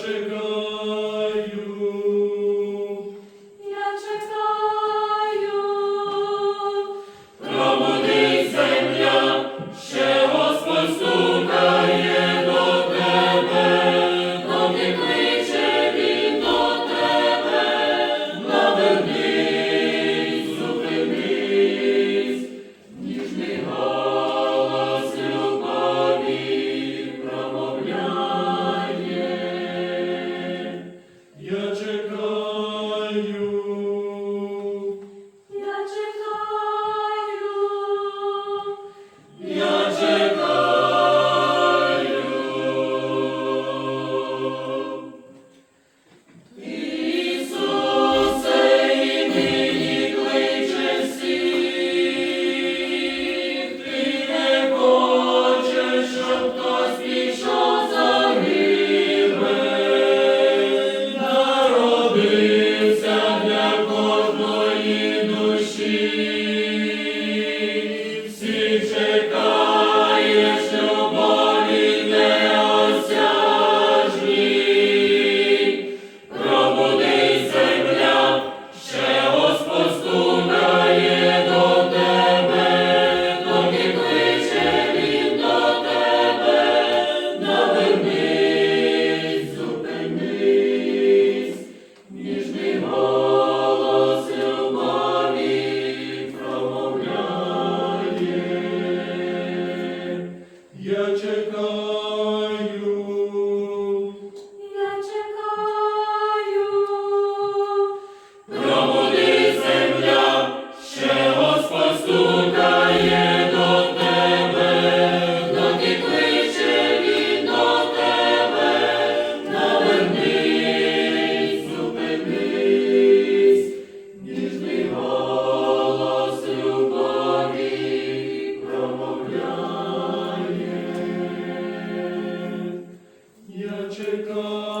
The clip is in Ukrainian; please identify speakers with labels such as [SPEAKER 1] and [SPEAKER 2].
[SPEAKER 1] Dlaczego
[SPEAKER 2] Amen.
[SPEAKER 1] чекав.